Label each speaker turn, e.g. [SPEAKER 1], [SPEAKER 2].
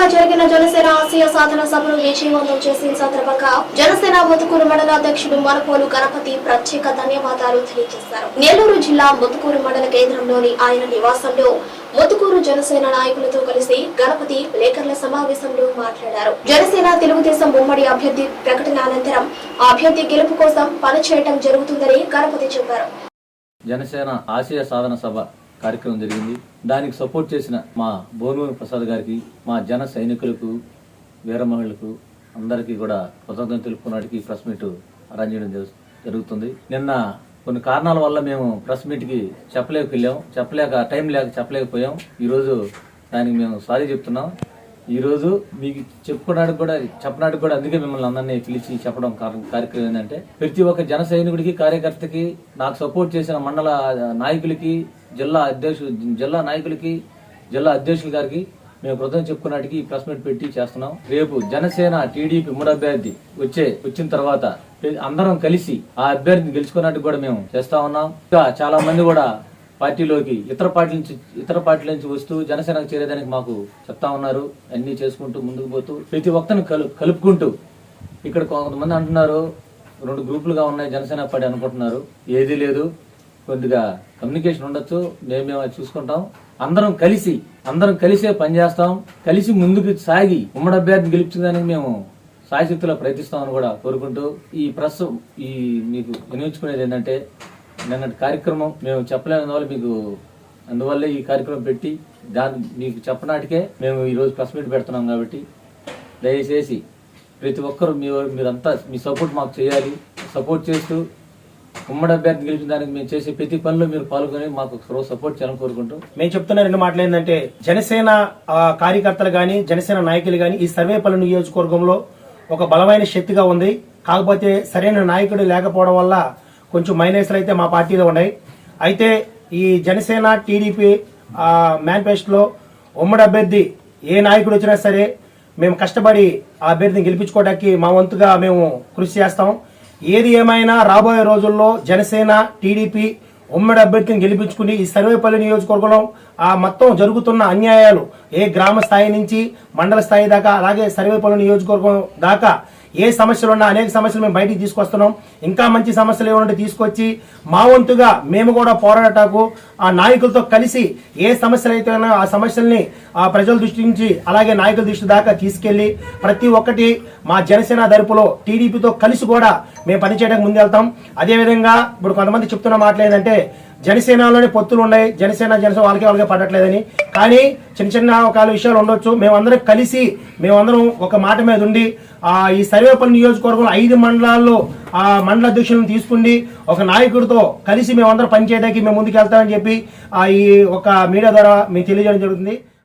[SPEAKER 1] వేదికగా జరిగిన జనసేన ఆసియా సాధన సభను విజయవంతం చేసిన సందర్భంగా జనసేన ముతుకూరు మండల అధ్యక్షుడు మరపోలు గణపతి ప్రత్యేక ధన్యవాదాలు తెలియజేశారు. నెల్లూరు జిల్లా ముతుకూరు మండల కేంద్రంలోని ఆయన నివాసంలో ముతుకూరు జనసేన నాయకులతో కలిసి గణపతి లేఖర్ల సమావేశంలో మాట్లాడారు. జనసేన తెలుగుదేశం ఉమ్మడి అభ్యర్థి ప్రకటన అనంతరం అభ్యర్థి గెలుపు కోసం పనిచేయటం జరుగుతుందని గణపతి చెప్పారు.
[SPEAKER 2] జనసేన ఆశయ సాధన సభ కార్యక్రమం జరిగింది. దానికి సపోర్ట్ చేసిన మా భువనూరు ప్రసాద్ గారికి మా జన సైనికులకు వీరమహిళలకు అందరికీ కూడా కృతజ్ఞతలు తెలుపుకున్నటికి ప్రెస్ మీట్ అరేంజ్ చేయడం జరు- జరుగుతుంది. నిన్న కొన్ని కారణాల వల్ల మేము ప్రెస్ మీట్కి చెప్పలేక వెళ్ళాం. చెప్పలేక టైం లేక చెప్పలేకపోయాం. ఈరోజు దానికి మేము సారీ చెప్తున్నాం. ఈరోజు మీకు చెప్పుకోవడానికి కూడా చెప్పడానికి కూడా అందుకే మిమ్మల్ని అందరినీ పిలిచి చెప్పడం కార్యక్రమం ఏంటంటే ప్రతి ఒక్క జన సైనికుడికి కార్యకర్తకి నాకు సపోర్ట్ చేసిన మండల నాయకులకి జిల్లా అధ్యక్షులు జిల్లా నాయకులకి జిల్లా అధ్యక్షుల గారికి మేము కృతజ్ఞత చెప్పుకున్నట్టుకి ఈ ప్రెస్ మీట్ పెట్టి చేస్తున్నాం. రేపు జనసేన టీడీపీ మూడు అభ్యర్థి వచ్చే వచ్చిన తర్వాత అందరం కలిసి ఆ అభ్యర్థిని గెలుచుకున్నట్టు కూడా మేము చేస్తా ఉన్నాం. ఇంకా చాలా మంది కూడా పార్టీలోకి ఇతర పార్టీ నుంచి ఇతర పార్టీల నుంచి వస్తూ జనసేనకు చేరేదానికి మాకు చెప్తా ఉన్నారు. అన్ని చేసుకుంటూ ముందుకు పోతూ ప్రతి ఒక్కరిని కలు కలుపుకుంటూ ఇక్కడ కొంతమంది అంటున్నారు రెండు గ్రూపులుగా ఉన్నాయి జనసేన పార్టీ అనుకుంటున్నారు. ఏదీ లేదు. కొద్దిగా కమ్యూనికేషన్ ఉండొచ్చు. మేము మేము చూసుకుంటాం. అందరం కలిసి అందరం కలిసే పనిచేస్తాం కలిసి ముందుకు సాగి ఉమ్మడి అభ్యర్థిని గెలిపించడానికి మేము సాయశక్తిలో ప్రయత్నిస్తామని కూడా కోరుకుంటూ ఈ ప్రెస్ ఈ మీకు వినియోగించుకునేది ఏంటంటే నిన్నటి కార్యక్రమం మేము చెప్పలేనందువల్ల మీకు అందువల్లే ఈ కార్యక్రమం పెట్టి దాని మీకు చెప్పనాటికే మేము ఈరోజు ప్రెస్ మీట్ పెడుతున్నాం కాబట్టి దయచేసి ప్రతి ఒక్కరు మీ మీరంతా మీ సపోర్ట్ మాకు చేయాలి. సపోర్ట్ చేస్తూ ఉమ్మడి అభ్యర్థి గెలిచిన దానికి మేము చేసే ప్రతి పనిలో మీరు పాల్గొని మాకు రోజు సపోర్ట్ చేయాలని కోరుకుంటూ
[SPEAKER 3] మేము చెప్తున్న రెండు మాటలు ఏంటంటే జనసేన కార్యకర్తలు కానీ జనసేన నాయకులు కానీ ఈ సర్వేపల్లి నియోజకవర్గంలో ఒక బలమైన శక్తిగా ఉంది. కాకపోతే సరైన నాయకుడు లేకపోవడం వల్ల కొంచెం మైనస్లు అయితే మా పార్టీలో ఉన్నాయి. అయితే ఈ జనసేన టీడీపీ మేనిఫెస్టోలో ఉమ్మడి అభ్యర్థి ఏ నాయకుడు వచ్చినా సరే మేము కష్టపడి ఆ అభ్యర్థిని గెలిపించుకోవడానికి మా వంతుగా మేము కృషి చేస్తాం. ఏది ఏమైనా రాబోయే రోజుల్లో జనసేన టీడీపీ ఉమ్మడి అభ్యర్థిని గెలిపించుకుని ఈ సర్వేపల్లి నియోజకవర్గంలో ఆ మొత్తం జరుగుతున్న అన్యాయాలు ఏ గ్రామ స్థాయి నుంచి మండల స్థాయి దాకా అలాగే సర్వేపల్లి నియోజకవర్గం దాకా ఏ సమస్యలు ఉన్నా అనేక సమస్యలు మేము బయటికి తీసుకొస్తున్నాం. ఇంకా మంచి సమస్యలు ఏమంటే తీసుకొచ్చి మా వంతుగా మేము కూడా పోరాటకు ఆ నాయకులతో కలిసి ఏ సమస్యలు అయితే ఉన్నాయో ఆ సమస్యల్ని ఆ ప్రజల దృష్టి నుంచి అలాగే నాయకుల దృష్టి దాకా తీసుకెళ్ళి ప్రతి ఒక్కటి మా జనసేన తరపులో టీడీపీతో కలిసి కూడా మేము పనిచేయడానికి ముందెళ్తాం అదేవిధంగా ఇప్పుడు కొంతమంది చెప్తున్న మాటలు ఏంటంటే జనసేనలోనే పొత్తులు ఉన్నాయి. జనసేన జనసేన వాళ్ళకి వాళ్ళకి పడట్లేదని. కానీ చిన్న చిన్న ఒక విషయాలు ఉండొచ్చు. మేమందరం కలిసి మేమందరం ఒక మాట మీద ఉండి ఆ ఈ సర్వేపల్లి నియోజకవర్గంలో ఐదు మండలాల్లో ఆ మండల అధ్యక్షులను తీసుకుని ఒక నాయకుడితో కలిసి మేమందరం పనిచేయడానికి మేము ముందుకు వెళ్తామని చెప్పి ఆ ఈ ఒక మీడియా ద్వారా మీకు తెలియజేయడం జరుగుతుంది.